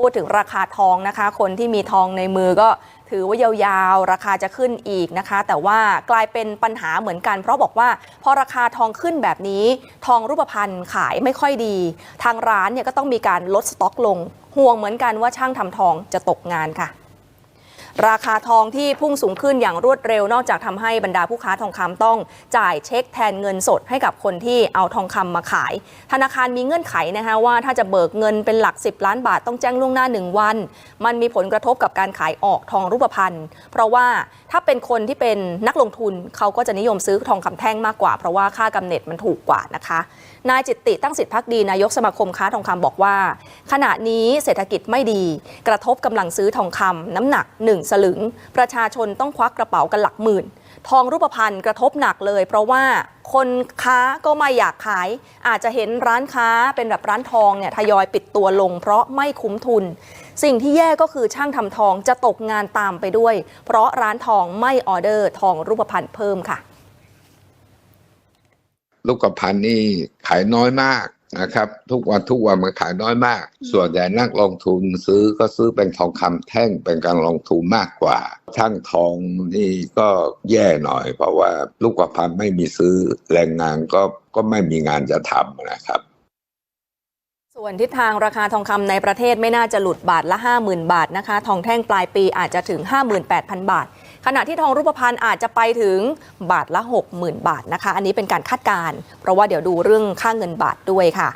พูดถึงราคาทองนะคะ คนที่มีทองในมือก็ถือว่ายาวๆ ราคาจะขึ้นอีกนะคะ แต่ว่ากลายเป็นปัญหาเหมือนกัน เพราะบอกว่าพอราคาทองขึ้นแบบนี้ ทองรูปพรรณขายไม่ค่อยดี ทางร้านเนี่ยก็ต้องมีการลดสต็อกลง ห่วงเหมือนกันว่าช่างทำทองจะตกงานค่ะ ราคาทองที่พุ่งสูงขึ้นอย่างรวดเร็วนอกจากทำให้บรรดาผู้ค้าทองคำต้องจ่ายเช็คแทนเงินสดให้กับคนที่เอาทองคำมาขาย ธนาคารมีเงื่อนไขนะคะว่าถ้าจะเบิกเงินเป็นหลัก 10 ล้านบาทต้องแจ้งล่วงหน้า 1 วัน มันมีผลกระทบกับการขายออกทองรูปพรรณเพราะว่าถ้าเป็นคนที่เป็นนักลงทุนเขาก็จะนิยมซื้อทองคำแท่งมากกว่า เพราะว่าค่ากำเนิดมันถูกกว่านะคะนายจิตติตั้งสิทธิพักดีนายกสมาคมค้าทองคำบอกว่า ขณะนี้เศรษฐกิจไม่ดี กระทบกำลังซื้อทองคำน้ำหนัก 1สลึง ประชาชนต้องควักกระเป๋ากันหลักหมื่น ทองรูปพรรณกระทบหนักเลย เพราะว่าคนค้าก็ไม่อยากขาย อาจจะเห็นร้านค้าเป็นแบบร้านทองเนี่ยทยอยปิดตัวลง เพราะไม่คุ้มทุน สิ่งที่แย่ก็คือช่างทำทองจะตกงานตามไปด้วย เพราะร้านทองไม่ออเดอร์ทองรูปพรรณเพิ่มค่ะลูกกระพันนี่ขายน้อยมาก นะครับ ทุกวันทุกวันมันขายน้อยมาก ส่วนใหญ่นักลงทุนซื้อก็ซื้อเป็นทองคำแท่งเป็นการลงทุนมากกว่าช่างทองนี่ก็แย่หน่อย เพราะว่าลูกกระพันไม่มีซื้อแรงงานก็ก็ไม่มีงานจะทำนะครับส่วนทิศทางราคาทองคำในประเทศไม่น่าจะหลุดบาทละ 50,000 บาทนะคะ ทองแท่งปลายปีอาจจะถึง 58,000 บาท ขณะที่ทองรูปพรรณอาจจะไปถึงบาทละ 60,000 บาทนะคะ อันนี้เป็นการคาดการ์เพราะว่าเดี๋ยวดูเรื่องค่าเงินบาทด้วยค่ะ